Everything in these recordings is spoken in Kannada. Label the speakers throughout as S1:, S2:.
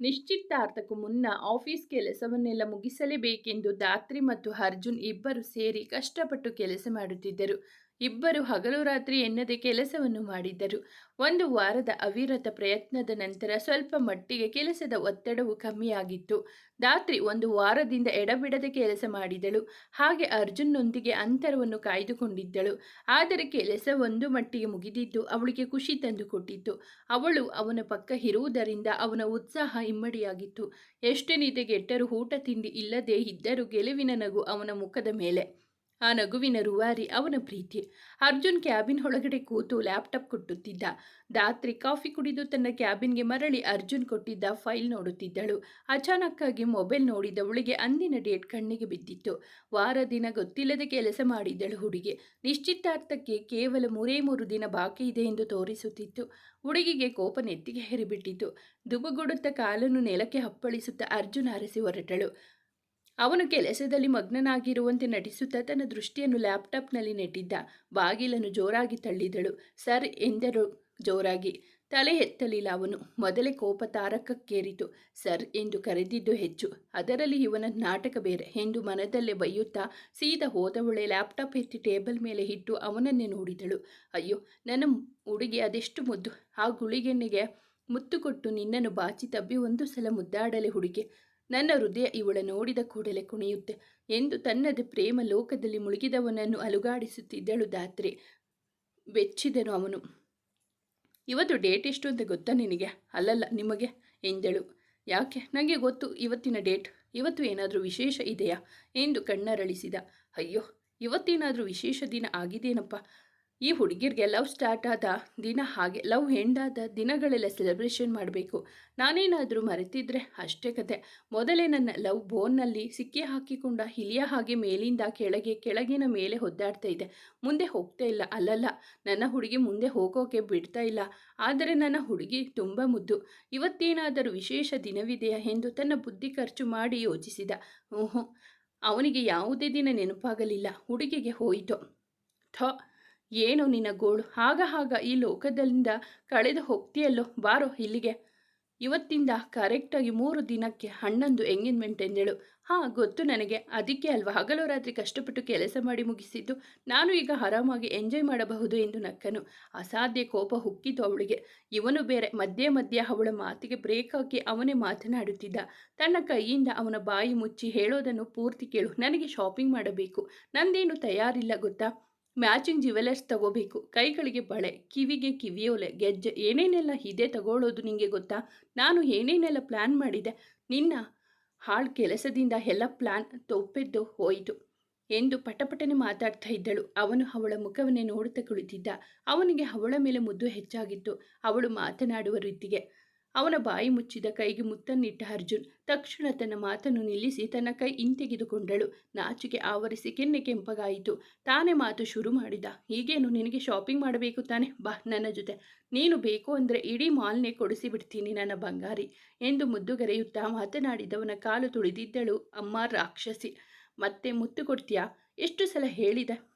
S1: ನಿಶ್ಚಿತಾರ್ಥಕ್ಕೂ ಮುನ್ನ ಆಫೀಸ್ ಕೆಲಸವನ್ನೆಲ್ಲ ಮುಗಿಸಲೇಬೇಕೆಂದು ದಾತ್ರಿ ಮತ್ತು ಅರ್ಜುನ್ ಇಬ್ಬರು ಸೇರಿ ಕಷ್ಟಪಟ್ಟು ಕೆಲಸ ಮಾಡುತ್ತಿದ್ದರು. ಇಬ್ಬರು ಹಗಲು ರಾತ್ರಿ ಎನ್ನದೆ ಕೆಲಸವನ್ನು ಮಾಡಿದ್ದರು. ಒಂದು ವಾರದ ಅವಿರತ ಪ್ರಯತ್ನದ ನಂತರ ಸ್ವಲ್ಪ ಮಟ್ಟಿಗೆ ಕೆಲಸದ ಒತ್ತಡವು ಕಮ್ಮಿಯಾಗಿತ್ತು. ದಾತ್ರಿ ಒಂದು ವಾರದಿಂದ ಎಡಬಿಡದೆ ಕೆಲಸ ಮಾಡಿದಳು. ಹಾಗೆ ಅರ್ಜುನ್ನೊಂದಿಗೆ ಅಂತರವನ್ನು ಕಾಯ್ದುಕೊಂಡಿದ್ದಳು. ಆದರೆ ಕೆಲಸ ಒಂದು ಮಟ್ಟಿಗೆ ಮುಗಿದಿದ್ದು ಅವಳಿಗೆ ಖುಷಿ ತಂದುಕೊಟ್ಟಿತ್ತು. ಅವಳು ಅವನ ಪಕ್ಕ ಇರುವುದರಿಂದ ಅವನ ಉತ್ಸಾಹ ಇಮ್ಮಡಿಯಾಗಿತ್ತು. ಎಷ್ಟೇ ಗೆಟ್ಟರೂ ಊಟ ತಿಂಡಿ ಇಲ್ಲದೆ ಇದ್ದರೂ ಗೆಲುವಿನ ನಗು ಅವನ ಮುಖದ ಮೇಲೆ. ಆ ನಗುವಿನ ರೂವಾರಿ ಅವನ ಪ್ರೀತಿ. ಅರ್ಜುನ್ ಕ್ಯಾಬಿನ್ ಒಳಗಡೆ ಕೂತು ಲ್ಯಾಪ್ಟಾಪ್ ಕೊಟ್ಟುತ್ತಿದ್ದ. ದಾತ್ರಿ ಕಾಫಿ ಕುಡಿದು ತನ್ನ ಕ್ಯಾಬಿನ್ಗೆ ಮರಳಿ ಅರ್ಜುನ್ ಕೊಟ್ಟಿದ್ದ ಫೈಲ್ ನೋಡುತ್ತಿದ್ದಳು. ಅಚಾನಕ್ಕಾಗಿ ಮೊಬೈಲ್ ನೋಡಿದವಳಿಗೆ ಅಂದಿನ ಡೇಟ್ ಕಣ್ಣಿಗೆ ಬಿದ್ದಿತ್ತು. ವಾರ ದಿನ ಗೊತ್ತಿಲ್ಲದೆ ಕೆಲಸ ಮಾಡಿದ್ದಳು ಹುಡುಗಿ. ನಿಶ್ಚಿತಾರ್ಥಕ್ಕೆ ಕೇವಲ ಮೂರೇ ಮೂರು ದಿನ ಬಾಕಿ ಇದೆ ಎಂದು ತೋರಿಸುತ್ತಿತ್ತು. ಹುಡುಗಿಗೆ ಕೋಪ ನೆತ್ತಿಗೆ ಹೇರಿಬಿಟ್ಟಿತು ದುಬುಗುಡುತ್ತ ಕಾಲನ್ನು ನೆಲಕ್ಕೆ ಅಪ್ಪಳಿಸುತ್ತಾ ಅರ್ಜುನ್ ಅರಸಿ ಹೊರಟಳು. ಅವನು ಕೆಲಸದಲ್ಲಿ ಮಗ್ನನಾಗಿರುವಂತೆ ನಟಿಸುತ್ತಾ ತನ್ನ ದೃಷ್ಟಿಯನ್ನು ಲ್ಯಾಪ್ಟಾಪ್ನಲ್ಲಿ ನೆಟ್ಟಿದ್ದ. ಬಾಗಿಲನ್ನು ಜೋರಾಗಿ ತಳ್ಳಿದಳು. ಸರ್, ಎಂದರು ಜೋರಾಗಿ. ತಲೆ ಎತ್ತಲಿಲ್ಲ ಅವನು. ಮೊದಲೇ ಕೋಪ ತಾರಕಕ್ಕೇರಿತು. ಸರ್, ಎಂದು ಕರೆದಿದ್ದು ಹೆಚ್ಚು. ಅದರಲ್ಲಿ ಇವನ ನಾಟಕ ಬೇರೆ, ಎಂದು ಮನದಲ್ಲೇ ಬೈಯುತ್ತಾ ಸೀದಾ ಹೋದವಳೆ ಲ್ಯಾಪ್ಟಾಪ್ ಎತ್ತಿ ಟೇಬಲ್ ಮೇಲೆ ಇಟ್ಟು ಅವನನ್ನೇ ನೋಡಿದಳು. ಅಯ್ಯೋ, ನನ್ನ ಹುಡುಗಿ ಅದೆಷ್ಟು ಮುದ್ದು. ಆ ಗುಳಿಗೆಣ್ಣೆಗೆ ಮುತ್ತು ಕೊಟ್ಟು ನಿನ್ನನ್ನು ಬಾಚಿ ತಬ್ಬಿ ಒಂದು ಸಲ ಮುದ್ದಾಡಲೆ ಹುಡುಗಿ. ನನ್ನ ಹೃದಯ ಇವಳ ನೋಡಿದ ಕೂಡಲೇ ಕುಣಿಯುತ್ತೆ ಎಂದು ತನ್ನದೇ ಪ್ರೇಮ ಲೋಕದಲ್ಲಿ ಮುಳುಗಿದವನನ್ನು ಅಲುಗಾಡಿಸುತ್ತಿದ್ದಳು ದಾತ್ರಿ ಬೆಚ್ಚಿದನು ಅವನು. ಇವತ್ತು ಡೇಟ್ ಎಷ್ಟು ಅಂತ ಗೊತ್ತಾ ನಿನಗೆ? ಅಲ್ಲಲ್ಲ, ನಿಮಗೆ? ಎಂದಳು. ಯಾಕೆ? ನನಗೆ ಗೊತ್ತು, ಇವತ್ತಿನ ಡೇಟ್. ಇವತ್ತು ಏನಾದರೂ ವಿಶೇಷ ಇದೆಯಾ? ಎಂದು ಕಣ್ಣರಳಿಸಿದ. ಅಯ್ಯೋ, ಇವತ್ತೇನಾದರೂ ವಿಶೇಷ ದಿನ ಆಗಿದೇನಪ್ಪ ಈ ಹುಡುಗಿರಿಗೆ ಲವ್ ಸ್ಟಾರ್ಟ್ ಆದ ದಿನ ಹಾಗೆ, ಲವ್ ಎಂಡ್ ಆದ ದಿನಗಳೆಲ್ಲ ಸೆಲೆಬ್ರೇಷನ್ ಮಾಡಬೇಕು. ನಾನೇನಾದರೂ ಮರೆತಿದ್ರೆ ಅಷ್ಟೇ ಕತೆ. ಮೊದಲೇ ನನ್ನ ಲವ್ ಬೋನ್ನಲ್ಲಿ ಸಿಕ್ಕಿ ಹಾಕಿಕೊಂಡ ಹಿಲಿಯ ಹಾಗೆ ಮೇಲಿಂದ ಕೆಳಗೆ, ಕೆಳಗಿನ ಮೇಲೆ ಒದ್ದಾಡ್ತಾ ಇದೆ. ಮುಂದೆ ಹೋಗ್ತಾ ಇಲ್ಲ. ಅಲ್ಲಲ್ಲ, ನನ್ನ ಹುಡುಗಿ ಮುಂದೆ ಹೋಗೋಕೆ ಬಿಡ್ತಾ ಇಲ್ಲ. ಆದರೆ ನನ್ನ ಹುಡುಗಿ ತುಂಬ ಮುದ್ದು. ಇವತ್ತೇನಾದರೂ ವಿಶೇಷ ದಿನವಿದೆಯಾ ಎಂದು ತನ್ನ ಬುದ್ಧಿ ಖರ್ಚು ಮಾಡಿ ಯೋಚಿಸಿದ. ಹ್ಞೂ ಅವನಿಗೆ ಯಾವುದೇ ದಿನ ನೆನಪಾಗಲಿಲ್ಲ. ಹುಡುಗಿಗೆ ಹೋಯಿತು. ಥೋ ಏನು ನಿನ್ನ ಗೋಳು? ಆಗ ಆಗ ಈ ಲೋಕದಿಂದ ಕಳೆದು ಹೋಗ್ತೀಯಲ್ಲೋ? ಬಾರೋ, ಇಲ್ಲಿಗೆ. ಇವತ್ತಿಂದ ಕರೆಕ್ಟಾಗಿ ಮೂರು ದಿನಕ್ಕೆ ಹನ್ನೊಂದು ಎಂಗೇಜ್ಮೆಂಟ್ ಎಂದಳು. ಹಾಂ, ಗೊತ್ತು ನನಗೆ. ಅದಕ್ಕೆ ಅಲ್ವಾ? ಹಗಲು ರಾತ್ರಿ ಕಷ್ಟಪಟ್ಟು ಕೆಲಸ ಮಾಡಿ ಮುಗಿಸಿದ್ದು ನಾನು ಈಗ ಆರಾಮಾಗಿ ಎಂಜಾಯ್ ಮಾಡಬಹುದು ಎಂದು ನಕ್ಕನು. ಅಸಾಧ್ಯ ಕೋಪ ಹುಕ್ಕಿತು ಅವಳಿಗೆ. ಇವನು ಬೇರೆ. ಮಧ್ಯೆ ಮಧ್ಯೆ ಅವಳ ಮಾತಿಗೆ ಬ್ರೇಕ್ ಹಾಕಿ ಅವನೇ ಮಾತನಾಡುತ್ತಿದ್ದ. ತನ್ನ ಕೈಯಿಂದ ಅವನ ಬಾಯಿ ಮುಚ್ಚಿ ಹೇಳೋದನ್ನು ಪೂರ್ತಿ ಕೇಳು. ನನಗೆ ಶಾಪಿಂಗ್ ಮಾಡಬೇಕು. ನಂದೇನು ತಯಾರಿಲ್ಲ ಗೊತ್ತಾ? ಮ್ಯಾಚಿಂಗ್ ಜ್ಯುವೆಲರ್ಸ್ ತಗೋಬೇಕು. ಕೈಗಳಿಗೆ ಬಳೆ, ಕಿವಿಗೆ ಕಿವಿಯೋಲೆ, ಗೆಜ್ಜೆ, ಏನೇನೆಲ್ಲ ಇದೆ ತಗೊಳ್ಳೋದು ನಿಮಗೆ ಗೊತ್ತಾ? ನಾನು ಏನೇನೆಲ್ಲ ಪ್ಲ್ಯಾನ್ ಮಾಡಿದೆ? ನಿನ್ನ ಹಾಳು ಕೆಲಸದಿಂದ ಎಲ್ಲ ಪ್ಲ್ಯಾನ್ ತೊಪ್ಪೆದ್ದು ಹೋಯಿತು. ಎಂದು ಪಟಪಟನೆ ಮಾತಾಡ್ತಾ ಇದ್ದಳು. ಅವನು ಅವಳ ಮುಖವನ್ನೇ ನೋಡುತ್ತಾ ಕುಳಿತಿದ್ದ. ಅವನಿಗೆ ಅವಳ ಮೇಲೆ ಮುದ್ದು ಹೆಚ್ಚಾಗಿತ್ತು. ಅವಳು ಮಾತನಾಡುವ ರೀತಿಗೆ ಅವನ ಬಾಯಿ ಮುಚ್ಚಿದ ಕೈಗೆ ಮುತ್ತನ್ನಿಟ್ಟ ಅರ್ಜುನ್ ತಕ್ಷಣ ತನ್ನ ಮಾತನ್ನು ನಿಲ್ಲಿಸಿ ತನ್ನ ಕೈ ಹಿಂತೆಗೆದುಕೊಂಡಳು. ನಾಚಿಕೆ ಆವರಿಸಿ ಕೆನ್ನೆ ಕೆಂಪಗಾಯಿತು. ತಾನೇ ಮಾತು ಶುರು ಮಾಡಿದ. ಹೀಗೇನು ನಿನಗೆ ಶಾಪಿಂಗ್ ಮಾಡಬೇಕು ತಾನೆ? ಬಾ, ನನ್ನ ಜೊತೆ. ನೀನು ಬೇಕು ಅಂದರೆ ಇಡೀ ಮಾಲ್ನೇ ಕೊಡಿಸಿ ಬಿಡ್ತೀನಿ ನನ್ನ ಬಂಗಾರಿ ಎಂದು ಮುದ್ದುಗರೆಯುತ್ತಾ ಮಾತನಾಡಿದವನ ಕಾಲು ತುಳಿದಿದ್ದಳು ಅಮ್ಮ ರಾಕ್ಷಸಿ. ಮತ್ತೆ ಮುತ್ತು ಕೊಡ್ತೀಯಾ? ಎಷ್ಟು ಸಲ ಹೇಳಿದೆ?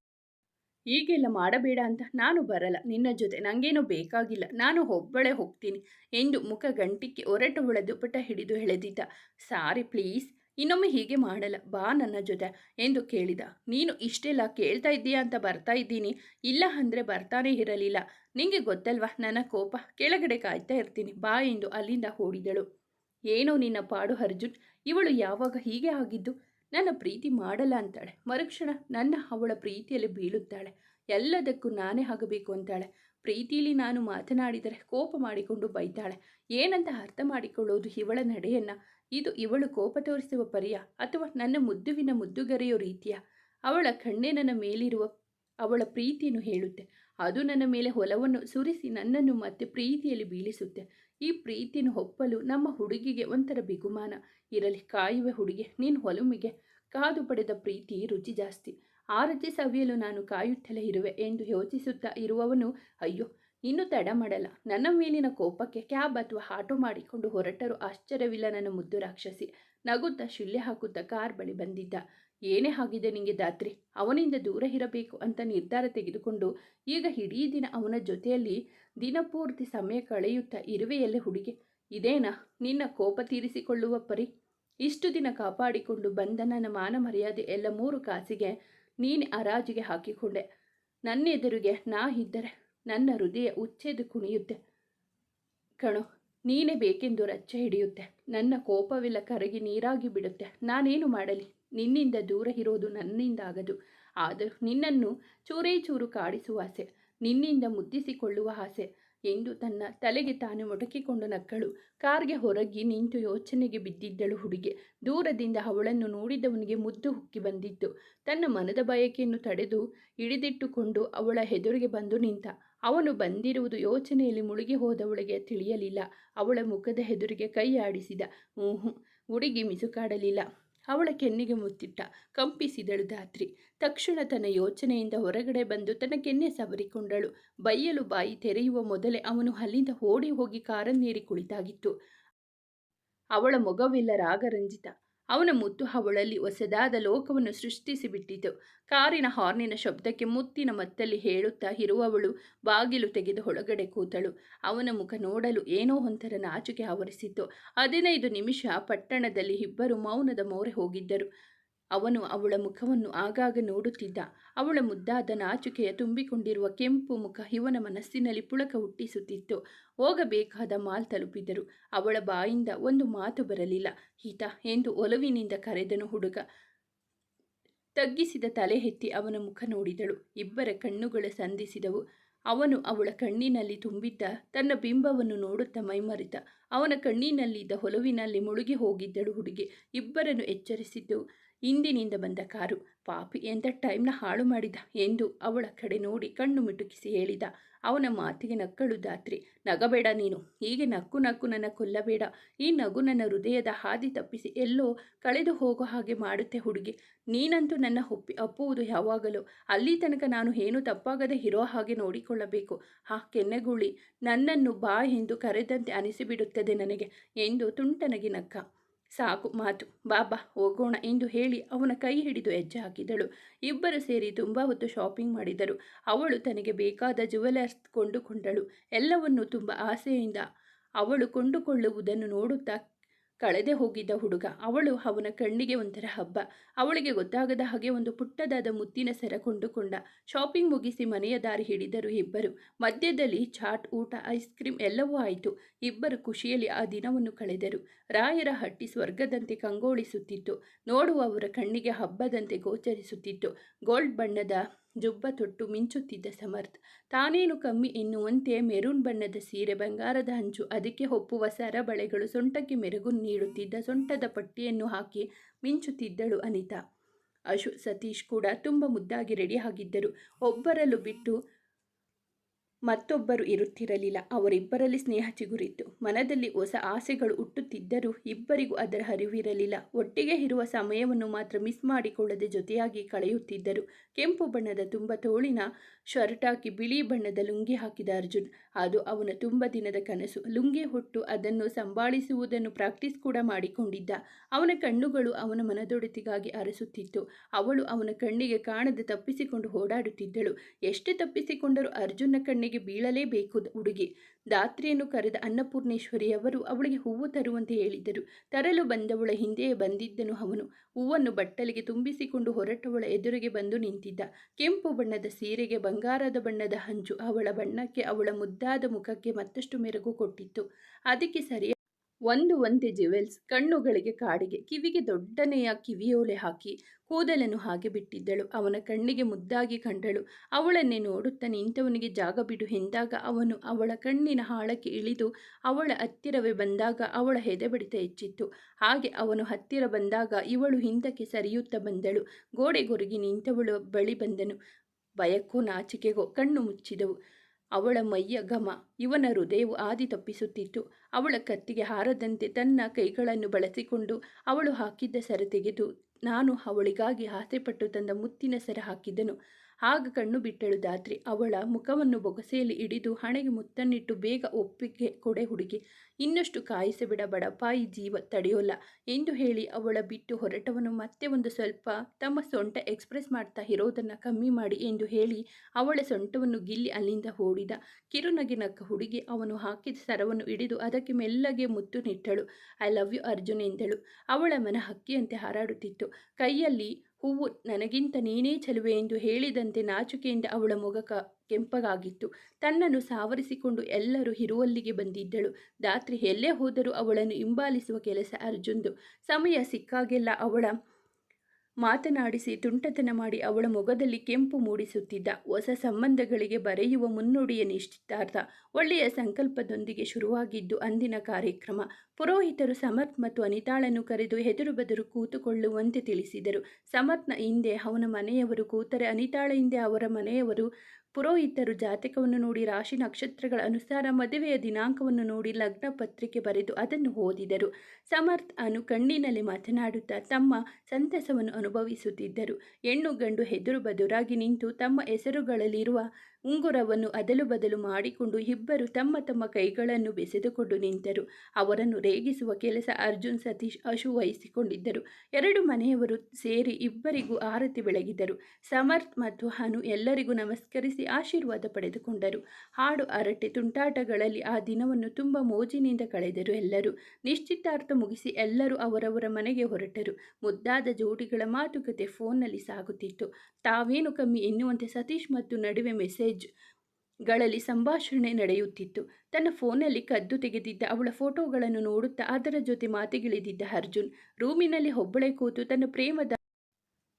S1: ಹೀಗೆಲ್ಲ ಮಾಡಬೇಡ ಅಂತ ನಾನು ಬರಲ್ಲ. ನಿನ್ನ ಜೊತೆ ನನಗೇನು ಬೇಕಾಗಿಲ್ಲ. ನಾನು ಒಬ್ಬಳೆ ಹೋಗ್ತೀನಿ ಎಂದು ಮುಖ ಗಂಟಿಕ್ಕೆ ಹೊರಟವಳ ದುಪಟ ಹಿಡಿದು ಎಳೆದಿದ್ದ. ಸಾರಿ ಪ್ಲೀಸ್, ಇನ್ನೊಮ್ಮೆ ಹೀಗೆ ಮಾಡಲ್ಲ. ಬಾ ನನ್ನ ಜೊತೆ ಎಂದು ಕೇಳಿದ. ನೀನು ಇಷ್ಟೆಲ್ಲ ಕೇಳ್ತಾ ಇದ್ದೀಯಾ ಅಂತ ಬರ್ತಾ ಇದ್ದೀನಿ. ಇಲ್ಲ ಅಂದರೆ ಬರ್ತಾನೇ ಇರಲಿಲ್ಲ. ನಿಂಗೆ ಗೊತ್ತಲ್ವಾ? ನನ್ನ ಕೋಪ. ಕೆಳಗಡೆ ಕಾಯ್ತಾ ಇರ್ತೀನಿ. ಬಾ ಎಂದು ಅಲ್ಲಿಂದ ಓಡಿದಳು ಏನೋ ನಿನ್ನ ಪಾಡು ಅರ್ಜುನ್. ಇವಳು ಯಾವಾಗ ಹೀಗೆ ಆಗಿದ್ದು? ನನ್ನ ಪ್ರೀತಿ ಮಾಡಲ್ಲ ಅಂತಾಳೆ. ಮರುಕ್ಷಣ ನನ್ನ ಅವಳ ಪ್ರೀತಿಯಲ್ಲಿ ಬೀಳುತ್ತಾಳೆ. ಎಲ್ಲದಕ್ಕೂ ನಾನೇ ಆಗಬೇಕು ಅಂತಾಳೆ. ಪ್ರೀತಿಲಿ ನಾನು ಮಾತನಾಡಿದರೆ ಕೋಪ ಮಾಡಿಕೊಂಡು ಬೈತಾಳೆ. ಏನಂತ ಅರ್ಥ ಮಾಡಿಕೊಳ್ಳೋದು ಇವಳ ನಡೆಯನ್ನು? ಇದು ಇವಳು ಕೋಪ ತೋರಿಸುವ ಪರಿಯ ಅಥವಾ ನನ್ನ ಮುದ್ದುವಿನ ಮುದ್ದುಗರೆಯೋ ರೀತಿಯ? ಅವಳ ಕಣ್ಣೇ ನನ್ನ ಮೇಲಿರುವ ಅವಳ ಪ್ರೀತಿಯನ್ನು ಹೇಳುತ್ತೆ. ಅದು ನನ್ನ ಮೇಲೆ ಹೊಲವನ್ನು ಸುರಿಸಿ ನನ್ನನ್ನು ಮತ್ತೆ ಪ್ರೀತಿಯಲ್ಲಿ ಬೀಳಿಸುತ್ತೆ. ಈ ಪ್ರೀತಿನ ಒಪ್ಪಲು ನಮ್ಮ ಹುಡುಗಿಗೆ ಒಂಥರ ಬಿಗುಮಾನ. ಇರಲಿ, ಕಾಯುವೆ ಹುಡುಗಿ, ನೀನು ಹೊಲುಮಿಗೆ ಕಾದು ಪಡೆದ ಪ್ರೀತಿ ರುಚಿ ಜಾಸ್ತಿ. ಆ ರುಚಿ ಸವಿಯಲು ನಾನು ಕಾಯುತ್ತಲೇ ಇರುವೆ ಎಂದು ಯೋಚಿಸುತ್ತಾ ಇರುವವನು, ಅಯ್ಯೋ, ಇನ್ನು ತಡ ಮಾಡಲ್ಲ. ನನ್ನ ಮೇಲಿನ ಕೋಪಕ್ಕೆ ಕ್ಯಾಬ್ ಅಥವಾ ಆಟೋ ಮಾಡಿಕೊಂಡು ಹೊರಟರು ಆಶ್ಚರ್ಯವಿಲ್ಲ ನನ್ನ ಮುದ್ದು ರಾಕ್ಷಸಿ. ನಗುತ್ತಾ ಶಿಲ್ಲೆ ಹಾಕುತ್ತಾ ಕಾರ್ ಬಳಿ ಬಂದಿದ್ದ. ಏನೇ ಆಗಿದೆ ನಿಂಗೆ ದಾತ್ರಿ, ಅವನಿಂದ ದೂರ ಇರಬೇಕು ಅಂತ ನಿರ್ಧಾರ ತೆಗೆದುಕೊಂಡು ಈಗ ಇಡೀ ದಿನ ಅವನ ಜೊತೆಯಲ್ಲಿ ದಿನಪೂರ್ತಿ ಸಮಯ ಕಳೆಯುತ್ತಾ ಇರುವೆಯಲ್ಲೇ ಹುಡುಗಿ. ಇದೇನಾ, ನಿನ್ನ ಕೋಪ ತೀರಿಸಿಕೊಳ್ಳುವ ಪರಿ? ಇಷ್ಟು ದಿನ ಕಾಪಾಡಿಕೊಂಡು ಬಂದ ನನ್ನ ಮಾನ ಮರ್ಯಾದೆ ಎಲ್ಲ ಮೂರು ಕಾಸಿಗೆ ನೀನು ಹರಾಜಿಗೆ ಹಾಕಿಕೊಂಡೆ. ನನ್ನೆದುರಿಗೆ ನಾ ಇದ್ದರೆ ನನ್ನ ಹೃದಯ ಉಚ್ಚೆದು ಕುಣಿಯುತ್ತೆ. ಕಣೋ, ನೀನೇ ಬೇಕೆಂದು ರಚ್ಚೆ ಹಿಡಿಯುತ್ತೆ. ನನ್ನ ಕೋಪವಿಲ್ಲ ಕರಗಿ ನೀರಾಗಿ ಬಿಡುತ್ತೆ. ನಾನೇನು ಮಾಡಲಿ? ನಿನ್ನಿಂದ ದೂರ ಇರೋದು ನನ್ನಿಂದ ಆಗದು ಆದರೂ ನಿನ್ನನ್ನು ಚೂರೇ ಚೂರು ಕಾಡಿಸುವ ಆಸೆ, ನಿನ್ನಿಂದ ಮುದ್ದಿಸಿಕೊಳ್ಳುವ ಆಸೆ ಎಂದು ತನ್ನ ತಲೆಗೆ ತಾನು ಮೊಟಕಿಕೊಂಡು ನಕ್ಕಳು. ಕಾರ್ಗೆ ಹೊರಗಿ ನಿಂತು ಯೋಚನೆಗೆ ಬಿದ್ದಿದ್ದಳು ಹುಡುಗಿ. ದೂರದಿಂದ ಅವಳನ್ನು ನೋಡಿದವನಿಗೆ ಮುದ್ದು ಹುಕ್ಕಿ ಬಂದಿತ್ತು. ತನ್ನ ಮನದ ಬಯಕೆಯನ್ನು ತಡೆದು ಹಿಡಿದಿಟ್ಟುಕೊಂಡು ಅವಳ ಹೆದುರಿಗೆ ಬಂದು ನಿಂತ. ಅವನು ಬಂದಿರುವುದು ಯೋಚನೆಯಲ್ಲಿ ಮುಳುಗಿ ಹೋದವಳಿಗೆ ತಿಳಿಯಲಿಲ್ಲ. ಅವಳ ಮುಖದ ಹೆದುರಿಗೆ ಕೈ ಆಡಿಸಿದ. ಹ್ಞೂ ಹುಡುಗಿ ಮಿಸುಕಾಡಲಿಲ್ಲ. ಅವಳ ಕೆನ್ನೆಗೆ ಮುತ್ತಿಟ್ಟ. ಕಂಪಿಸಿದಳು ಧಾತ್ರಿ. ತಕ್ಷಣ ತನ್ನ ಯೋಚನೆಯಿಂದ ಹೊರಗಡೆ ಬಂದು ತನ್ನ ಕೆನ್ನೆ ಸವರಿಕೊಂಡಳು. ಬೈಯಲು ಬಾಯಿ ತೆರೆಯುವ ಮೊದಲೇ ಅವನು ಅಲ್ಲಿಂದ ಓಡಿ ಹೋಗಿ ಕಾರನ್ನೇರಿ ಕುಳಿತಾಗಿತ್ತು. ಅವಳ ಮೊಗವಿಲ್ಲ ರಾಗರಂಜಿತ. ಅವನ ಮುತ್ತು ಅವಳಲ್ಲಿ ಹೊಸದಾದ ಲೋಕವನ್ನು ಸೃಷ್ಟಿಸಿಬಿಟ್ಟಿತು. ಕಾರಿನ ಹಾರ್ನಿನ ಶಬ್ದಕ್ಕೆ ಮುತ್ತಿನ ಮತ್ತಲ್ಲಿ ಹೇಳುತ್ತಾ ಇರುವವಳು ಬಾಗಿಲು ತೆಗೆದು ಒಳಗಡೆ ಕೂತಳು. ಅವನ ಮುಖ ನೋಡಲು ಏನೋ ಒಂಥರ ನಾಚಿಕೆ ಆವರಿಸಿತು ಹದಿನೈದು ನಿಮಿಷ ಪಟ್ಟಣದಲ್ಲಿ ಇಬ್ಬರು ಮೌನದ ಮೋರೆ ಹೋಗಿದ್ದರು. ಅವನು ಅವಳ ಮುಖವನ್ನು ಆಗಾಗ ನೋಡುತ್ತಿದ್ದ. ಅವಳ ಮುದ್ದಾದ ನಾಚುಕೆಯ ತುಂಬಿಕೊಂಡಿರುವ ಕೆಂಪು ಮುಖ ಇವನ ಮನಸ್ಸಿನಲ್ಲಿ ಪುಳಕ ಹುಟ್ಟಿಸುತ್ತಿತ್ತು. ಹೋಗಬೇಕಾದ ಮಾಲ್ ತಲುಪಿದರು. ಅವಳ ಬಾಯಿಂದ ಒಂದು ಮಾತು ಬರಲಿಲ್ಲ. ಹಿತ ಎಂದು ಒಲವಿನಿಂದ ಕರೆದನು ಹುಡುಗ. ತಗ್ಗಿಸಿದ ತಲೆ ಎತ್ತಿ ಅವನ ಮುಖ ನೋಡಿದಳು. ಇಬ್ಬರ ಕಣ್ಣುಗಳು ಸಂಧಿಸಿದವು. ಅವನು ಅವಳ ಕಣ್ಣಿನಲ್ಲಿ ತುಂಬಿದ್ದ ತನ್ನ ಬಿಂಬವನ್ನು ನೋಡುತ್ತಾ ಮೈಮರಿತ. ಅವನ ಕಣ್ಣಿನಲ್ಲಿದ್ದ ಹೊಲವಿನಲ್ಲಿ ಮುಳುಗಿ ಹೋಗಿದ್ದಳು ಹುಡುಗಿ. ಇಬ್ಬರನ್ನು ಎಚ್ಚರಿಸಿದ್ದು ಹಿಂದಿನಿಂದ ಬಂದ ಕಾರು. ಪಾಪಿ, ಎಂಥ ಟೈಮ್ನ ಹಾಳು ಮಾಡಿದ ಎಂದು ಅವಳ ಕಡೆ ನೋಡಿ ಕಣ್ಣು ಮಿಟುಕಿಸಿ ಹೇಳಿದ. ಅವನ ಮಾತಿಗೆ ನಕ್ಕಳು ದಾತ್ರಿ ನಗಬೇಡ ನೀನು. ಹೀಗೆ ನಕ್ಕು ನಕ್ಕು ನನ್ನ ಕೊಲ್ಲಬೇಡ. ಈ ನಗು ನನ್ನ ಹೃದಯದ ಹಾದಿ ತಪ್ಪಿಸಿ ಎಲ್ಲೋ ಕಳೆದು ಹೋಗೋ ಹಾಗೆ ಮಾಡುತ್ತೆ ಹುಡುಗಿ. ನೀನಂತೂ ನನ್ನ ಒಪ್ಪಿ ಅಪ್ಪುವುದು ಯಾವಾಗಲೂ. ಅಲ್ಲಿ ತನಕ ನಾನು ಏನೂ ತಪ್ಪಾಗದೆ ಇರೋ ಹಾಗೆ ನೋಡಿಕೊಳ್ಳಬೇಕು. ಆ ಕೆನ್ನೆಗುಳಿ. ನನ್ನನ್ನು ಬಾ ಎಂದು ಕರೆದಂತೆ ಅನಿಸಿಬಿಡುತ್ತದೆ ನನಗೆ ಎಂದು ತುಂಟನಗಿ ನಕ್ಕ. ಸಾಕು, ಮಾತು. ಬಾಬಾ, ಹೋಗೋಣ ಎಂದು ಹೇಳಿ ಅವನ ಕೈ ಹಿಡಿದು ಹೆಜ್ಜೆ ಹಾಕಿದಳು ಇಬ್ಬರು ಸೇರಿ ತುಂಬ ಹೊತ್ತು ಶಾಪಿಂಗ್ ಮಾಡಿದರು. ಅವಳು ತನಗೆ ಬೇಕಾದ ಜುವೆಲರ್ಸ್ ಕೊಂಡುಕೊಂಡಳು. ಎಲ್ಲವನ್ನು ತುಂಬ ಆಸೆಯಿಂದ ಅವಳು ಕೊಂಡುಕೊಳ್ಳುವುದನ್ನು ನೋಡುತ್ತಾ ಕಳೆದೆ ಹೋಗಿದ್ದ ಹುಡುಗ. ಅವಳು ಅವನ ಕಣ್ಣಿಗೆ ಒಂಥರ ಹಬ್ಬ. ಅವಳಿಗೆ ಗೊತ್ತಾಗದ ಹಾಗೆ ಒಂದು ಪುಟ್ಟದಾದ ಮುತ್ತಿನ ಸೆರ ಕೊಂಡುಕೊಂಡ. ಶಾಪಿಂಗ್ ಮುಗಿಸಿ ಮನೆಯ ದಾರಿ ಹಿಡಿದರು ಇಬ್ಬರು. ಮಧ್ಯದಲ್ಲಿ ಚಾಟ್, ಊಟ, ಐಸ್ ಕ್ರೀಮ್ ಎಲ್ಲವೂ ಆಯಿತು. ಇಬ್ಬರು ಖುಷಿಯಲ್ಲಿ ಆ ದಿನವನ್ನು ಕಳೆದರು. ರಾಯರ ಹಟ್ಟಿ ಸ್ವರ್ಗದಂತೆ ಕಂಗೊಳಿಸುತ್ತಿತ್ತು. ನೋಡುವವರ ಕಣ್ಣಿಗೆ ಹಬ್ಬದಂತೆ ಗೋಚರಿಸುತ್ತಿತ್ತು. ಗೋಲ್ಡ್ ಬಣ್ಣದ ಜುಬ್ಬ ತೊಟ್ಟು ಮಿಂಚುತ್ತಿದ್ದ ಸಮರ್ಥ್. ತಾನೇನು ಕಮ್ಮಿ ಎನ್ನುವಂತೆ ಮೆರೂನ್ ಬಣ್ಣದ ಸೀರೆ, ಬಂಗಾರದ ಹಂಚು ಅದಕ್ಕೆ ಒಪ್ಪುವ ಸರಬಳೆಗಳು, ಸೊಂಟಕ್ಕೆ ಮೆರುಗು ನೀಡುತ್ತಿದ್ದ ಸೊಂಟದ ಪಟ್ಟಿಯನ್ನು ಹಾಕಿ ಮಿಂಚುತ್ತಿದ್ದಳು ಅನಿತಾ. ಅಶು ಸತೀಶ್ ಕೂಡ ತುಂಬ ಮುದ್ದಾಗಿ ರೆಡಿ ಆಗಿದ್ದರು. ಒಬ್ಬರಲ್ಲೂ ಬಿಟ್ಟು ಮತ್ತೊಬ್ಬರು ಇರುತ್ತಿರಲಿಲ್ಲ. ಅವರಿಬ್ಬರಲ್ಲಿ ಸ್ನೇಹ ಚಿಗುರಿತ್ತು. ಮನದಲ್ಲಿ ಹೊಸ ಆಸೆಗಳು ಹುಟ್ಟುತ್ತಿದ್ದರೂ ಇಬ್ಬರಿಗೂ ಅದರ ಅರಿವಿರಲಿಲ್ಲ. ಒಟ್ಟಿಗೆ ಇರುವ ಸಮಯವನ್ನು ಮಾತ್ರ ಮಿಸ್ ಮಾಡಿಕೊಳ್ಳದೆ ಜೊತೆಯಾಗಿ ಕಳೆಯುತ್ತಿದ್ದರು. ಕೆಂಪು ಬಣ್ಣದ ತುಂಬ ತೋಳಿನ ಶರ್ಟ್ ಹಾಕಿ ಬಿಳಿ ಬಣ್ಣದ ಲುಂಗಿ ಹಾಕಿದ ಅರ್ಜುನ್. ಅದು ಅವನ ತುಂಬ ದಿನದ ಕನಸು. ಲುಂಗಿ ಹೊಟ್ಟು ಅದನ್ನು ಸಂಭಾಳಿಸುವುದನ್ನು ಪ್ರಾಕ್ಟೀಸ್ ಕೂಡ ಮಾಡಿಕೊಂಡಿದ್ದ. ಅವನ ಕಣ್ಣುಗಳು ಅವನ ಮನದೊಡತಿಗಾಗಿ ಅರಸುತ್ತಿತ್ತು. ಅವಳು ಅವನ ಕಣ್ಣಿಗೆ ಕಾಣದೆ ತಪ್ಪಿಸಿಕೊಂಡು ಓಡಾಡುತ್ತಿದ್ದಳು. ಎಷ್ಟು ತಪ್ಪಿಸಿಕೊಂಡರೂ ಅರ್ಜುನ ಕಣ್ಣಿಗೆ ಬೀಳಲೇಬೇಕು ಹುಡುಗಿ ದಾತ್ರಿಯನ್ನು ಕರೆದ ಅನ್ನಪೂರ್ಣೇಶ್ವರಿಯವರು ಅವಳಿಗೆ ಹೂವು ತರುವಂತೆ ಹೇಳಿದರು. ತರಲು ಬಂದವಳ ಹಿಂದೆಯೇ ಬಂದಿದ್ದನು ಅವನು. ಹೂವನ್ನು ಬಟ್ಟಲಿಗೆ ತುಂಬಿಸಿಕೊಂಡು ಹೊರಟವಳ ಎದುರಿಗೆ ಬಂದು ನಿಂತಿದ್ದ. ಕೆಂಪು ಬಣ್ಣದ ಸೀರೆಗೆ ಬಂಗಾರದ ಬಣ್ಣದ ಹಂಚು ಅವಳ ಬಣ್ಣಕ್ಕೆ ಅವಳ ಮುದ್ದಾದ ಮುಖಕ್ಕೆ ಮತ್ತಷ್ಟು ಮೆರುಗು ಕೊಟ್ಟಿತ್ತು. ಅದಕ್ಕೆ ಸರಿಯ ಒಂದು ಒಂದೇ ಜ್ಯುವೆಲ್ಸ್ ಕಣ್ಣುಗಳಿಗೆ ಕಾಡಿಗೆ, ಕಿವಿಗೆ ದೊಡ್ಡನೆಯ ಕಿವಿಯೋಲೆ ಹಾಕಿ ಕೂದಲನ್ನು ಹಾಗೆ ಬಿಟ್ಟಿದ್ದಳು. ಅವನ ಕಣ್ಣಿಗೆ ಮುದ್ದಾಗಿ ಕಂಡಳು. ಅವಳನ್ನೇ ನೋಡುತ್ತಾ ನಿಂತವನಿಗೆ ಜಾಗ ಬಿಡು ಎಂದಾಗ ಅವನು ಅವಳ ಕಣ್ಣಿನ ಹಾಳಕ್ಕೆ ಇಳಿದು ಅವಳ ಹತ್ತಿರವೇ ಬಂದಾಗ ಅವಳ ಹೆದೆ ಬಡಿತ ಹೆಚ್ಚಿತ್ತು. ಹಾಗೆ ಅವನು ಹತ್ತಿರ ಬಂದಾಗ ಇವಳು ಹಿಂದಕ್ಕೆ ಸರಿಯುತ್ತಾ ಬಂದಳು. ಗೋಡೆಗೊರಗಿ ನಿಂತವಳು ಬಳಿ ಬಂದನು. ಭಯಕ್ಕೋ ನಾಚಿಕೆಗೋ, ಕಣ್ಣು ಮುಚ್ಚಿದವು. ಅವಳ ಮೈಯ ಘಮ ಇವನ ಹೃದಯವು ಆದಿ ತಪ್ಪಿಸುತ್ತಿತ್ತು. ಅವಳ ಕತ್ತಿಗೆ ಹಾರದಂತೆ ತನ್ನ ಕೈಗಳನ್ನು ಬಳಸಿಕೊಂಡು ಅವಳು ಹಾಕಿದ್ದ ಸರ ತೆಗೆದು ನಾನು ಅವಳಿಗಾಗಿ ಆಸೆಪಟ್ಟು ತಂದ ಮುತ್ತಿನ ಸರ ಹಾಕಿದ್ದನು. ಆಗ ಕಣ್ಣು ಬಿಟ್ಟಳು ದಾತ್ರಿ ಅವಳ ಮುಖವನ್ನು ಬೊಗಸೆಯಲ್ಲಿ ಹಿಡಿದು ಹಣೆಗೆ ಮುತ್ತನ್ನಿಟ್ಟು ಬೇಗ ಒಪ್ಪಿಗೆ ಕೊಡೆ ಹುಡುಗಿ. ಇನ್ನಷ್ಟು ಕಾಯಿಸಬಿಡ ಬಡಪಾಯಿ ಜೀವ ತಡೆಯೋಲ್ಲ ಎಂದು ಹೇಳಿ ಅವಳ ಬಿಟ್ಟು ಹೊರಟವನು. ಮತ್ತೆ ಒಂದು ಸ್ವಲ್ಪ ತಮ್ಮ ಸೊಂಟ ಎಕ್ಸ್ಪ್ರೆಸ್ ಮಾಡ್ತಾ ಇರೋದನ್ನು ಕಮ್ಮಿ ಮಾಡಿ ಎಂದು ಹೇಳಿ ಅವಳ ಸೊಂಟವನ್ನು ಗಿಲ್ಲಿ ಅಲ್ಲಿಂದ ಓಡಿದ. ಕಿರುನಗೆ ನಕ್ಕ ಹುಡುಗಿ ಅವನು ಹಾಕಿದ ಸರವನ್ನು ಹಿಡಿದು ಅದಕ್ಕೆ ಮೆಲ್ಲಗೆ ಮುತ್ತು ನಿಟ್ಟಳು. ಐ ಲವ್ ಯು ಅರ್ಜುನ್ ಎಂದಳು. ಅವಳ ಮನ ಹಕ್ಕಿಯಂತೆ ಹಾರಾಡುತ್ತಿತ್ತು. ಕೈಯಲ್ಲಿ ಹೂವು ನನಗಿಂತ ನೀನೇ ಚಲುವೆ ಎಂದು ಹೇಳಿದಂತೆ ನಾಚುಕೆಯಿಂದ ಅವಳ ಕ, ಕೆಂಪಗಾಗಿತ್ತು. ತನ್ನನ್ನು ಸಾವರಿಸಿಕೊಂಡು ಎಲ್ಲರೂ ಹಿರುವಲ್ಲಿಗೆ ಬಂದಿದ್ದಳು. ದಾತ್ರಿ ಎಲ್ಲೇ ಹೋದರೂ ಅವಳನ್ನು ಹಿಂಬಾಲಿಸುವ ಕೆಲಸ ಅರ್ಜುನ್ದು. ಸಮಯ ಸಿಕ್ಕಾಗೆಲ್ಲ ಅವಳ ಮಾತನಾಡಿಸಿ ತುಂಟತನ ಮಾಡಿ ಅವಳ ಮೊಗದಲ್ಲಿ ಕೆಂಪು ಮೂಡಿಸುತ್ತಿದ್ದ ಹೊಸ ಸಂಬಂಧಗಳಿಗೆ ಬರೆಯುವ ಮುನ್ನುಡಿಯ ನಿಶ್ಚಿತಾರ್ಥ ಒಳ್ಳೆಯ ಸಂಕಲ್ಪದೊಂದಿಗೆ ಶುರುವಾಗಿದ್ದು ಅಂದಿನ ಕಾರ್ಯಕ್ರಮ. ಪುರೋಹಿತರು ಸಮರ್ಥ್ ಮತ್ತು ಅನಿತಾಳನ್ನು ಕರೆದು ಹೆದರು ಬದರು ಕೂತುಕೊಳ್ಳುವಂತೆ ತಿಳಿಸಿದರು. ಸಮರ್ಥ್ನ ಹಿಂದೆ ಅವನ ಮನೆಯವರು ಕೂತರೆ ಅನಿತಾಳ ಹಿಂದೆ ಅವರ ಮನೆಯವರು ಪುರೋಹಿತರು ಜಾತಕವನ್ನು ನೋಡಿ ರಾಶಿ ನಕ್ಷತ್ರಗಳ ಅನುಸಾರ ಮದುವೆಯ ದಿನಾಂಕವನ್ನು ನೋಡಿ ಲಗ್ನ ಪತ್ರಿಕೆ ಬರೆದು ಅದನ್ನು ಓದಿದರು. ಸಮರ್ಥ್ ಅನು ಕಣ್ಣಿನಲ್ಲಿ ಮಾತನಾಡುತ್ತಾ ತಮ್ಮ ಸಂತಸವನ್ನು ಅನುಭವಿಸುತ್ತಿದ್ದರು. ಹೆಣ್ಣು ಗಂಡು ಹೆದುರು ಬದುರಾಗಿ ನಿಂತು ತಮ್ಮ ಹೆಸರುಗಳಲ್ಲಿರುವ ಉಂಗುರವನ್ನು ಅದಲು ಬದಲು ಮಾಡಿಕೊಂಡು ಇಬ್ಬರು ತಮ್ಮ ತಮ್ಮ ಕೈಗಳನ್ನು ಬೆಸೆದುಕೊಂಡು ನಿಂತರು. ಅವರನ್ನು ರೇಗಿಸುವ ಕೆಲಸ ಅರ್ಜುನ್, ಸತೀಶ್ ಅಶು ವಹಿಸಿಕೊಂಡಿದ್ದರು. ಎರಡು ಮನೆಯವರು ಸೇರಿ ಇಬ್ಬರಿಗೂ ಆರತಿ ಬೆಳಗಿದರು. ಸಮರ್ಥ್ ಮತ್ತು ಹನು ಎಲ್ಲರಿಗೂ ನಮಸ್ಕರಿಸಿ ಆಶೀರ್ವಾದ ಪಡೆದುಕೊಂಡರು. ಹಾಡು, ಅರಟೆ, ತುಂಟಾಟಗಳಲ್ಲಿ ಆ ದಿನವನ್ನು ತುಂಬ ಮೋಜಿನಿಂದ ಕಳೆದರು ಎಲ್ಲರೂ. ನಿಶ್ಚಿತಾರ್ಥ ಮುಗಿಸಿ ಎಲ್ಲರೂ ಅವರವರ ಮನೆಗೆ ಹೊರಟರು. ಮುದ್ದಾದ ಜೋಡಿಗಳ ಮಾತುಕತೆ ಫೋನ್ನಲ್ಲಿ ಸಾಗುತ್ತಿತ್ತು. ತಾವೇನು ಕಮ್ಮಿ ಎನ್ನುವಂತೆ ಸತೀಶ್ ಮತ್ತು ನಡುವೆ ಮೆಸೇಜ್ ಗಳಲ್ಲಿ ಸಂಭಾಷಣೆ ನಡೆಯುತ್ತಿತ್ತು. ತನ್ನ ಫೋನಲ್ಲಿ ಕದ್ದು ತೆಗೆದಿದ್ದ ಅವಳ ಫೋಟೋಗಳನ್ನು ನೋಡುತ್ತಾ ಅದರ ಜೊತೆ ಮಾತಿಗಿಳಿದಿದ್ದ ಅರ್ಜುನ್. ರೂಮಿನಲ್ಲಿ ಒಬ್ಬಳೆ ಕೂತು ತನ್ನ ಪ್ರೇಮದ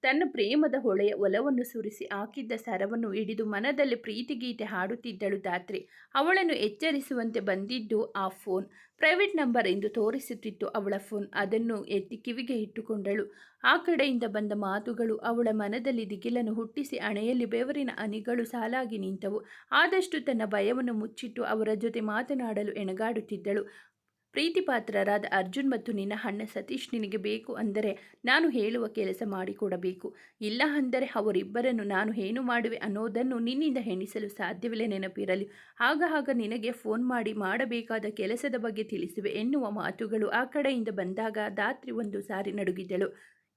S1: ತನ್ನ ಪ್ರೇಮದ ಹೊಳೆಯ ಒಲವನ್ನು ಸುರಿಸಿ ಹಾಕಿದ್ದ ಸರವನ್ನು ಹಿಡಿದು ಮನದಲ್ಲಿ ಪ್ರೀತಿಗೀತೆ ಹಾಡುತ್ತಿದ್ದಳು ದಾತ್ರಿ ಅವಳನ್ನು ಎಚ್ಚರಿಸುವಂತೆ ಬಂದಿದ್ದು ಆ ಫೋನ್. ಪ್ರೈವೇಟ್ ನಂಬರ್ ಎಂದು ತೋರಿಸುತ್ತಿತ್ತು ಅವಳ ಫೋನ್. ಅದನ್ನು ಎತ್ತಿ ಕಿವಿಗೆ ಇಟ್ಟುಕೊಂಡಳು. ಆ ಕಡೆಯಿಂದ ಬಂದ ಮಾತುಗಳು ಅವಳ ಮನದಲ್ಲಿ ದಿಗಿಲನ್ನು ಹುಟ್ಟಿಸಿ ಅಣೆಯಲ್ಲಿ ಬೆವರಿನ ಅನಿಗಳು ಸಾಲಾಗಿ ನಿಂತವು. ಆದಷ್ಟು ತನ್ನ ಭಯವನ್ನು ಮುಚ್ಚಿಟ್ಟು ಅವರ ಜೊತೆ ಮಾತನಾಡಲು ಎಣಗಾಡುತ್ತಿದ್ದಳು. ಪ್ರೀತಿಪಾತ್ರರಾದ ಅರ್ಜುನ್ ಮತ್ತು ನಿನ್ನ ಅಣ್ಣ ಸತೀಶ್ ನಿನಗೆ ಬೇಕು ಅಂದರೆ ನಾನು ಹೇಳುವ ಕೆಲಸ ಮಾಡಿಕೊಡಬೇಕು. ಇಲ್ಲ ಅಂದರೆ ಅವರಿಬ್ಬರನ್ನು ನಾನು ಏನು ಮಾಡುವೆ ಅನ್ನೋದನ್ನು ನಿನ್ನಿಂದ ಹೆಣಿಸಲು ಸಾಧ್ಯವಿಲ್ಲ ನೆನಪಿರಲಿ. ಆಗ ಆಗ ನಿನಗೆ ಫೋನ್ ಮಾಡಿ ಮಾಡಬೇಕಾದ ಕೆಲಸದ ಬಗ್ಗೆ ತಿಳಿಸುವೆ ಎನ್ನುವ ಮಾತುಗಳು ಆ ಕಡೆಯಿಂದ ಬಂದಾಗ ದಾತ್ರಿ ಒಂದು ಸಾರಿ ನಡುಗಿದಳು.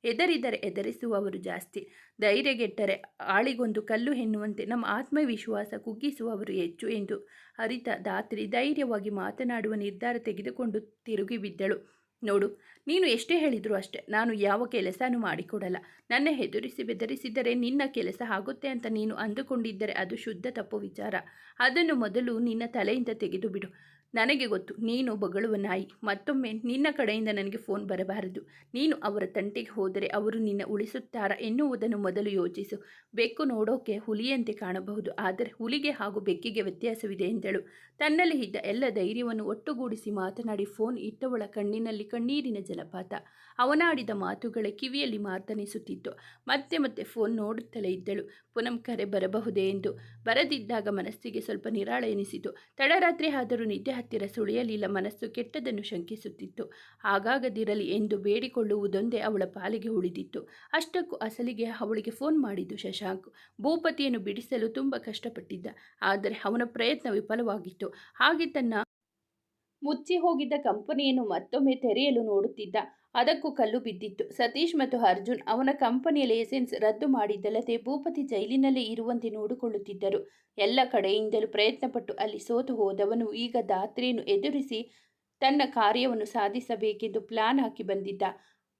S1: ಎದರಿದರೆ ಎದರಿಸುವವರು ಜಾಸ್ತಿ. ಧೈರ್ಯಗೆಟ್ಟರೆ ಆಳಿಗೊಂದು ಕಲ್ಲು ಎನ್ನುವಂತೆ ನಮ್ಮ ಆತ್ಮವಿಶ್ವಾಸ ಕುಗ್ಗಿಸುವವರು ಹೆಚ್ಚು ಎಂದು ಅರಿತ ದಾತ್ರಿ ಧೈರ್ಯವಾಗಿ ಮಾತನಾಡುವ ನಿರ್ಧಾರ ತೆಗೆದುಕೊಂಡು ತಿರುಗಿ ಬಿದ್ದಳು. ನೋಡು, ನೀನು ಎಷ್ಟೇ ಹೇಳಿದರೂ ಅಷ್ಟೆ, ನಾನು ಯಾವ ಕೆಲಸನೂ ಮಾಡಿಕೊಡಲ್ಲ. ನನ್ನ ಹೆದರಿಸಿ ಬೆದರಿಸಿದರೆ ನಿನ್ನ ಕೆಲಸ ಆಗುತ್ತೆ ಅಂತ ನೀನು ಅಂದುಕೊಂಡಿದ್ದರೆ ಅದು ಶುದ್ಧ ತಪ್ಪು ವಿಚಾರ. ಅದನ್ನು ಮೊದಲು ನಿನ್ನ ತಲೆಯಿಂದ ತೆಗೆದು ಬಿಡು ನನಗೆ ಗೊತ್ತು, ನೀನು ಬಗಳುವ ನಾಯಿ. ಮತ್ತೊಮ್ಮೆ ನಿನ್ನ ಕಡೆಯಿಂದ ನನಗೆ ಫೋನ್ ಬರಬಾರದು. ನೀನು ಅವರ ತಂಟೆಗೆ ಹೋದರೆ ಅವರು ನಿನ್ನ ಉಳಿಸುತ್ತಾರಾ ಎನ್ನುವುದನ್ನು ಮೊದಲು ಯೋಚಿಸು. ಬೆಕ್ಕು ನೋಡೋಕೆ ಹುಲಿಯಂತೆ ಕಾಣಬಹುದು, ಆದರೆ ಹುಲಿಗೆ ಹಾಗೂ ಬೆಕ್ಕಿಗೆ ವ್ಯತ್ಯಾಸವಿದೆ ಎಂದಳು. ತನ್ನಲ್ಲಿ ಇದ್ದ ಎಲ್ಲ ಧೈರ್ಯವನ್ನು ಒಟ್ಟುಗೂಡಿಸಿ ಮಾತನಾಡಿ ಫೋನ್ ಇಟ್ಟವಳ ಕಣ್ಣಿನಲ್ಲಿ ಕಣ್ಣೀರಿನ ಜಲಪಾತ. ಅವನಾಡಿದ ಮಾತುಗಳ ಕಿವಿಯಲ್ಲಿ ಮಾರ್ತನಿಸುತ್ತಿತ್ತು ಮತ್ತೆ ಮತ್ತೆ ಫೋನ್ ನೋಡುತ್ತಲೇ ಇದ್ದಳು. ಪುನಂ ಕರೆ ಬರಬಹುದೇ ಎಂದು ಬರದಿದ್ದಾಗ ಮನಸ್ಸಿಗೆ ಸ್ವಲ್ಪ ನಿರಾಳ ಎನಿಸಿತು. ತಡರಾತ್ರಿ ಆದರೂ ನಿದ್ದೆ ಹತ್ತಿರ ಸುಳಿಯಲಿಲ್ಲ, ಮನಸ್ಸು ಕೆಟ್ಟದನ್ನು ಶಂಕಿಸುತ್ತಿತ್ತು. ಆಗಾಗದಿರಲಿ ಎಂದು ಬೇಡಿಕೊಳ್ಳುವುದೊಂದೇ ಅವಳ ಪಾಲಿಗೆ ಉಳಿದಿತ್ತು. ಅಷ್ಟಕ್ಕೂ ಅಸಲಿಗೆ ಅವಳಿಗೆ ಫೋನ್ ಮಾಡಿದ್ದು ಶಶಾಂಕ್. ಭೂಪತಿಯನ್ನು ಬಿಡಿಸಲು ತುಂಬ ಕಷ್ಟಪಟ್ಟಿದ್ದ, ಆದರೆ ಅವನ ಪ್ರಯತ್ನ ವಿಫಲವಾಗಿತ್ತು. ಹಾಗೆ ತನ್ನ ಮುಚ್ಚಿ ಹೋಗಿದ್ದ ಕಂಪನಿಯನ್ನು ಮತ್ತೊಮ್ಮೆ ತೆರೆಯಲು ನೋಡುತ್ತಿದ್ದ. ಅದಕ್ಕೂ ಕಲ್ಲು ಬಿದ್ದಿತ್ತು. ಸತೀಶ್ ಮತ್ತು ಅರ್ಜುನ್ ಅವನ ಕಂಪನಿಯ ಲೈಸೆನ್ಸ್ ರದ್ದು ಮಾಡಿದ್ದಲ್ಲದೆ ಭೂಪತಿ ಜೈಲಿನಲ್ಲೇ ಇರುವಂತೆ ನೋಡಿಕೊಳ್ಳುತ್ತಿದ್ದರು. ಎಲ್ಲ ಕಡೆಯಿಂದಲೂ ಪ್ರಯತ್ನಪಟ್ಟು ಅಲ್ಲಿ ಸೋತು ಹೋದವನು ಈಗ ದಾತ್ರಿಯನ್ನು ಎದುರಿಸಿ ತನ್ನ ಕಾರ್ಯವನ್ನು ಸಾಧಿಸಬೇಕೆಂದು ಪ್ಲಾನ್ ಹಾಕಿ ಬಂದಿದ್ದ.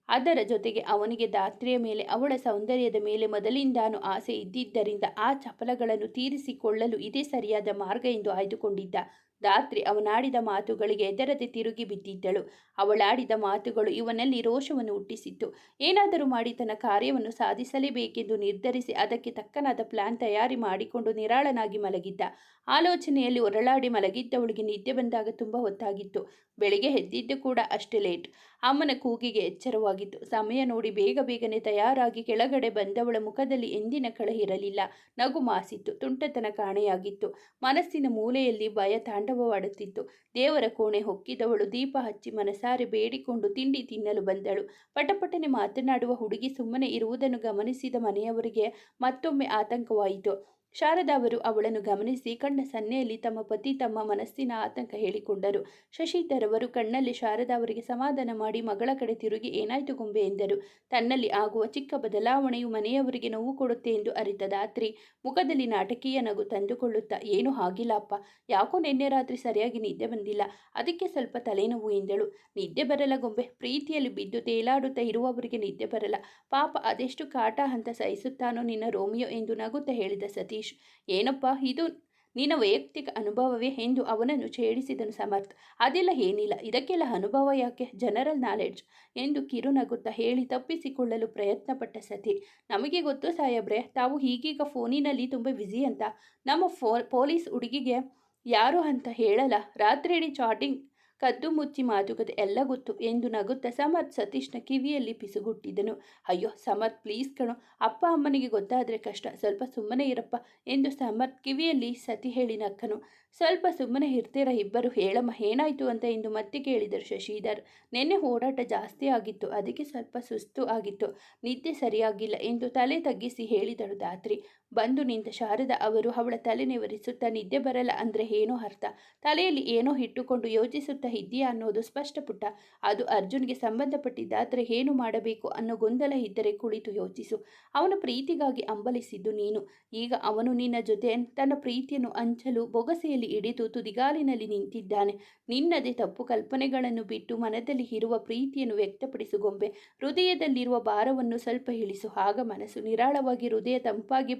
S1: ಅದರ ಜೊತೆಗೆ ಅವನಿಗೆ ದಾತ್ರಿಯ ಮೇಲೆ, ಅವಳ ಸೌಂದರ್ಯದ ಮೇಲೆ ಮೊದಲಿಂದಾನು ಆಸೆ ಇದ್ದಿದ್ದರಿಂದ ಆ ಚಪಲಗಳನ್ನು ತೀರಿಸಿಕೊಳ್ಳಲು ಇದೇ ಸರಿಯಾದ ಮಾರ್ಗ ಎಂದು ಆಯ್ದುಕೊಂಡಿದ್ದ. ಧಾತ್ರಿ ಅವನಾಡಿದ ಮಾತುಗಳಿಗೆ ಎದರದೆ ತಿರುಗಿ ಬಿದ್ದಿದ್ದಳು. ಅವಳಾಡಿದ ಮಾತುಗಳು ಇವನಲ್ಲಿ ರೋಷವನ್ನು ಹುಟ್ಟಿಸಿತ್ತು. ಏನಾದರೂ ಮಾಡಿ ತನ್ನ ಕಾರ್ಯವನ್ನು ಸಾಧಿಸಲೇಬೇಕೆಂದು ನಿರ್ಧರಿಸಿ ಅದಕ್ಕೆ ತಕ್ಕನಾದ ಪ್ಲಾನ್ ತಯಾರಿ ಮಾಡಿಕೊಂಡು ನಿರಾಳನಾಗಿ ಮಲಗಿದ್ದ. ಆಲೋಚನೆಯಲ್ಲಿ ಒರಳಾಡಿ ಮಲಗಿದ್ದವಳಿಗೆ ನಿದ್ದೆ ಬಂದಾಗ ತುಂಬ ಹೊತ್ತಾಗಿತ್ತು. ಬೆಳಿಗ್ಗೆ ಎದ್ದಿದ್ದು ಕೂಡ ಅಷ್ಟೇ ಲೇಟ್. ಅಮ್ಮನ ಕೂಗಿಗೆ ಎಚ್ಚರವಾಗಿತ್ತು. ಸಮಯ ನೋಡಿ ಬೇಗ ಬೇಗನೆ ತಯಾರಾಗಿ ಕೆಳಗಡೆ ಬಂದವಳ ಮುಖದಲ್ಲಿ ಎಂದಿನ ಕಳೆ ಇರಲಿಲ್ಲ. ನಗು ಮಾಸಿತ್ತು. ತುಂಟತನ ಕಾಣೆಯಾಗಿತ್ತು. ಮನಸ್ಸಿನ ಮೂಲೆಯಲ್ಲಿ ಭಯ ತಾಂಡವವಾಡುತ್ತಿತ್ತು. ದೇವರ ಕೋಣೆ ಹೊಕ್ಕಿದವಳು. ದೀಪ ಹಚ್ಚಿ ಮನಸಾರೆ ಬೇಡಿಕೊಂಡು ತಿಂಡಿ ತಿನ್ನಲು ಬಂದಳು. ಪಟಪಟನೆ ಮಾತನಾಡುವ ಹುಡುಗಿ ಸುಮ್ಮನೆ ಇರುವುದನ್ನು ಗಮನಿಸಿದ ಮನೆಯವರಿಗೆ ಮತ್ತೊಮ್ಮೆ ಆತಂಕವಾಯಿತು. ಶಾರದಾ ಅವರು ಅವಳನ್ನು ಗಮನಿಸಿ ಕಣ್ಣ ಸನ್ನೆಯಲ್ಲಿ ತಮ್ಮ ಪತಿ ತಮ್ಮ ಮನಸ್ಸಿನ ಆತಂಕ ಹೇಳಿಕೊಂಡರು. ಶಶಿಧರ್ ಅವರು ಕಣ್ಣಲ್ಲಿ ಶಾರದಾ ಅವರಿಗೆ ಸಮಾಧಾನ ಮಾಡಿ ಮಗಳ ಕಡೆ ತಿರುಗಿ ಏನಾಯ್ತು ಗೊಂಬೆ ಎಂದರು. ತನ್ನಲ್ಲಿ ಆಗುವ ಚಿಕ್ಕ ಬದಲಾವಣೆಯು ಮನೆಯವರಿಗೆ ನೋವು ಕೊಡುತ್ತೆ ಎಂದು ಅರಿತ ದಾತ್ರಿ ಮುಖದಲ್ಲಿ ನಾಟಕೀಯ ನಗು ತಂದುಕೊಳ್ಳುತ್ತಾ, ಏನು ಹಾಗಿಲ್ಲಪ್ಪ ಯಾಕೋ ನಿನ್ನೆ ರಾತ್ರಿ ಸರಿಯಾಗಿ ನಿದ್ದೆ ಬಂದಿಲ್ಲ, ಅದಕ್ಕೆ ಸ್ವಲ್ಪ ತಲೆನೋವು ಎಂದಳು. ನಿದ್ದೆ ಬರಲ್ಲ ಗೊಂಬೆ, ಪ್ರೀತಿಯಲ್ಲಿ ಬಿದ್ದು ತೇಲಾಡುತ್ತಾ ಇರುವವರಿಗೆ ನಿದ್ದೆ ಬರಲ್ಲ. ಪಾಪ ಅದೆಷ್ಟು ಕಾಟ ಅಂತ ಸಹಿಸುತ್ತಾನೋ ನಿನ್ನ ರೋಮಿಯೋ ಎಂದು ನಗುತ್ತ ಹೇಳಿದ ಸತೀಶ್ ಏನಪ್ಪ ಇದು? ನಿನ್ನ ವೈಯಕ್ತಿಕ ಅನುಭವವೇ ಎಂದು ಅವನನ್ನು ಛೇಡಿಸಿದನು ಸಮರ್ಥ್. ಅದೆಲ್ಲ ಏನಿಲ್ಲ, ಇದಕ್ಕೆಲ್ಲ ಅನುಭವ ಯಾಕೆ? ಜನರಲ್ ನಾಲೆಡ್ಜ್ ಎಂದು ಕಿರುನಗುತ್ತಾ ಹೇಳಿ ತಪ್ಪಿಸಿಕೊಳ್ಳಲು ಪ್ರಯತ್ನಪಟ್ಟ ಸತಿ. ನಮಗೆ ಗೊತ್ತು ಸಾಹೇಬ್ರೆ, ತಾವು ಹೀಗೀಗ ಫೋನಿನಲ್ಲಿ ತುಂಬ ಬ್ಯುಸಿ ಅಂತ. ನಮ್ಮ ಫೋ, ಪೊಲೀಸ್ ಹುಡುಗಿಗೆ ಯಾರು ಅಂತ ಹೇಳಲ್ಲ. ರಾತ್ರಿಯಿಡೀ ಚಾಟಿಂಗ್ ಕದ್ದು ಮುಚ್ಚಿ ಮಾತುಕತೆ ಎಲ್ಲ ಗೊತ್ತು ಎಂದು ನಗುತ್ತಾ ಸಮರ್ಥ್ ಸತೀಶ್ನ ಕಿವಿಯಲ್ಲಿ ಪಿಸುಗುಟ್ಟಿದನು. ಅಯ್ಯೋ, ಸಮರ್ಥ್ ಪ್ಲೀಸ್ ಕಣೋ, ಅಪ್ಪ ಅಮ್ಮನಿಗೆ ಗೊತ್ತಾದರೆ ಕಷ್ಟ. ಸ್ವಲ್ಪ ಸುಮ್ಮನೆ ಇರಪ್ಪ ಎಂದು ಸಮರ್ಥ್ ಕಿವಿಯಲ್ಲಿ ಸತಿ ಹೇಳಿ ನಕ್ಕನು ಸ್ವಲ್ಪ ಸುಮ್ಮನೆ ಇರ್ತೀರ ಇಬ್ಬರು? ಹೇಳಮ್ಮ, ಏನಾಯಿತು ಅಂತ ಇಂದು ಮತ್ತೆ ಕೇಳಿದರು ಶಶಿಧರ್. ನಿನ್ನೆ ಓಡಾಟ ಜಾಸ್ತಿ ಆಗಿತ್ತು, ಅದಕ್ಕೆ ಸ್ವಲ್ಪ ಸುಸ್ತು ಆಗಿತ್ತು. ನಿದ್ದೆ ಸರಿಯಾಗಿಲ್ಲ ಎಂದು ತಲೆ ತಗ್ಗಿಸಿ ಹೇಳಿದಳು ದಾತ್ರಿ ಬಂದು ನಿಂತ ಶಾರದಾ ಅವರು ಅವಳ ತಲೆ ನಿವರಿಸುತ್ತಾ, ನಿದ್ದೆ ಬರಲ್ಲ ಅಂದರೆ ಏನೋ ಅರ್ಥ? ತಲೆಯಲ್ಲಿ ಏನೋ ಇಟ್ಟುಕೊಂಡು ಯೋಚಿಸುತ್ತಾ ಇದ್ದೀಯಾ ಅನ್ನೋದು ಸ್ಪಷ್ಟಪುಟ್ಟ ಅದು ಅರ್ಜುನ್ಗೆ ಸಂಬಂಧಪಟ್ಟಿದ್ದಾದರೆ ಏನು ಮಾಡಬೇಕು ಅನ್ನೋ ಗೊಂದಲ ಇದ್ದರೆ ಕುಳಿತು ಯೋಚಿಸು. ಅವನ ಪ್ರೀತಿಗಾಗಿ ಅಂಬಲಿಸಿದ್ದು ನೀನು. ಈಗ ಅವನು ನಿನ್ನ ಜೊತೆ ತನ್ನ ಪ್ರೀತಿಯನ್ನು ಹಂಚಲು, ಬೊಗಸೆಯಲ್ಲಿ ಹಿಡಿದು ತುದಿಗಾಲಿನಲ್ಲಿ ನಿಂತಿದ್ದಾನೆ. ನಿನ್ನದೇ ತಪ್ಪು ಕಲ್ಪನೆಗಳನ್ನು ಬಿಟ್ಟು ಮನದಲ್ಲಿ ಇರುವ ಪ್ರೀತಿಯನ್ನು ವ್ಯಕ್ತಪಡಿಸು ಗೊಂಬೆ. ಹೃದಯದಲ್ಲಿರುವ ಭಾರವನ್ನು ಸ್ವಲ್ಪ ಇಳಿಸು. ಆಗ ಮನಸ್ಸು ನಿರಾಳವಾಗಿ ಹೃದಯ ತಂಪಾಗಿ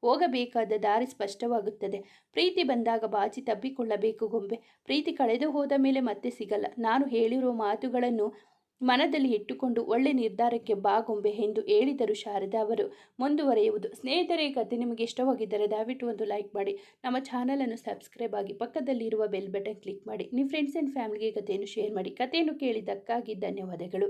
S1: ಹೋಗಬೇಕಾದ ದಾರಿ ಸ್ಪಷ್ಟವಾಗುತ್ತದೆ. ಪ್ರೀತಿ ಬಂದಾಗ ಬಾಚಿ ತಬ್ಬಿಕೊಳ್ಳಬೇಕು ಗೊಂಬೆ. ಪ್ರೀತಿ ಕಳೆದು ಹೋದ ಮೇಲೆ ಮತ್ತೆ ಸಿಗಲ್ಲ. ನಾನು ಹೇಳಿರುವ ಮಾತುಗಳನ್ನು ಮನದಲ್ಲಿ ಇಟ್ಟುಕೊಂಡು ಒಳ್ಳೆ ನಿರ್ಧಾರಕ್ಕೆ ಬಾಗೊಂಬೆ ಎಂದು ಹೇಳಿದರು ಶಾರದಾ ಅವರು. ಮುಂದುವರೆಯುವುದು. ಸ್ನೇಹಿತರೆ ಕತೆ ನಿಮಗೆ ಇಷ್ಟವಾಗಿದ್ದರೆ ದಯವಿಟ್ಟು ಒಂದು ಲೈಕ್ ಮಾಡಿ. ನಮ್ಮ ಚಾನಲನ್ನು ಸಬ್ಸ್ಕ್ರೈಬ್ ಆಗಿ ಪಕ್ಕದಲ್ಲಿರುವ ಬೆಲ್ ಬಟನ್ ಕ್ಲಿಕ್ ಮಾಡಿ. ನಿಮ್ಮ ಫ್ರೆಂಡ್ಸ್ ಆ್ಯಂಡ್ ಫ್ಯಾಮಿಲಿಗೆ ಕಥೆಯನ್ನು ಶೇರ್ ಮಾಡಿ. ಕಥೆಯನ್ನು ಕೇಳಿದ್ದಕ್ಕಾಗಿ ಧನ್ಯವಾದಗಳು.